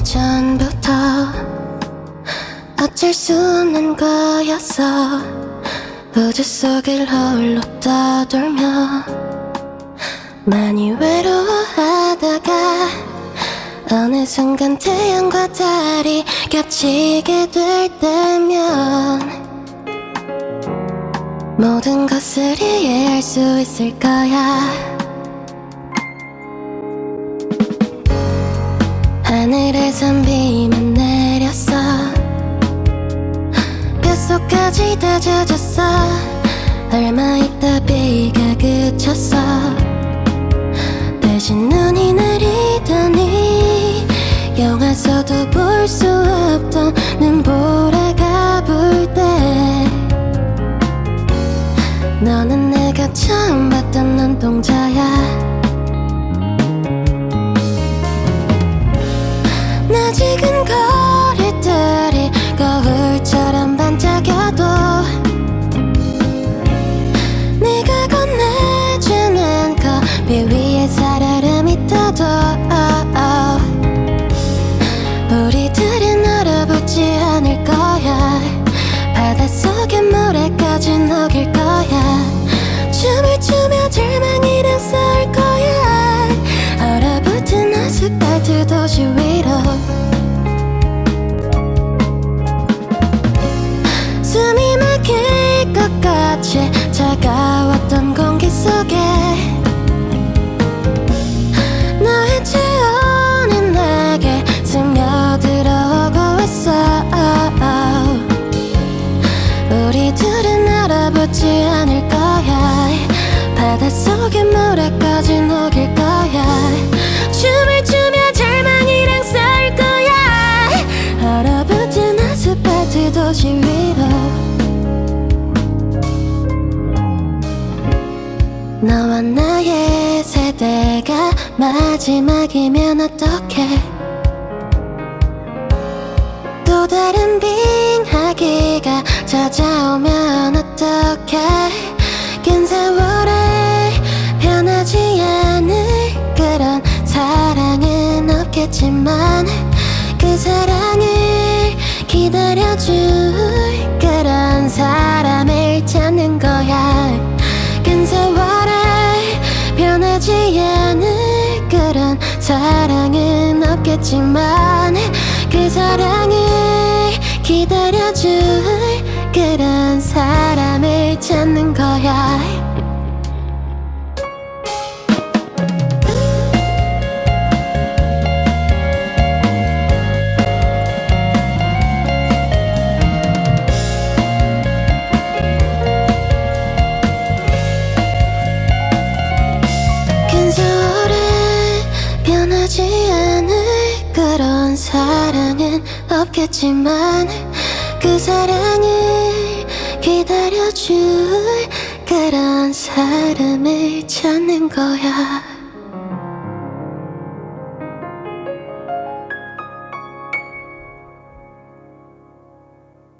예전부터 어쩔 수 없는 거였어. 우주 속을 홀로 떠돌며 많이 외로워하다가 어느 순간 태양과 달이 겹치게 될 때면 모든 것을 이해할 수 있을 거야 하늘에선 비만 내렸어. 뼛속까지 다 젖었어. 얼마 있다 비가 그쳤어. 대신 눈이 내리더니 영화 서도 볼 수 없던 눈보라가 불 때. 너는 내가 처음 봤던 눈동자야 모래까지 녹일 거야. 춤을 추며 절망이랑 싸울 거야. 얼어붙은 아스팔트 도시 위로. 숨이 막힐 것 같이 차가웠던 공기 속에 알아보지 않을 거야. 바닷속의 모래까지 녹일 거야. 춤을 추며 절망이랑 싸울 거야. 얼어붙은 아스팔트 도시 위로. 너와 나의 세대가 마지막이면 어떡해? 또 다른 빙하기가 찾아오면 어떡해? 긴 세월에 변하지 않을 그런 사랑은 없겠지만 그 사랑을 기다려줄 그런 사람을 찾는 거야. 긴 세월에 변하지 않을 그런 사랑은 없겠지만 찾는 거야. 긴 세월에 변하지 않을 그런 사랑은 없겠지만 그 사랑을 기다려줄 그런 사람을 찾는 거야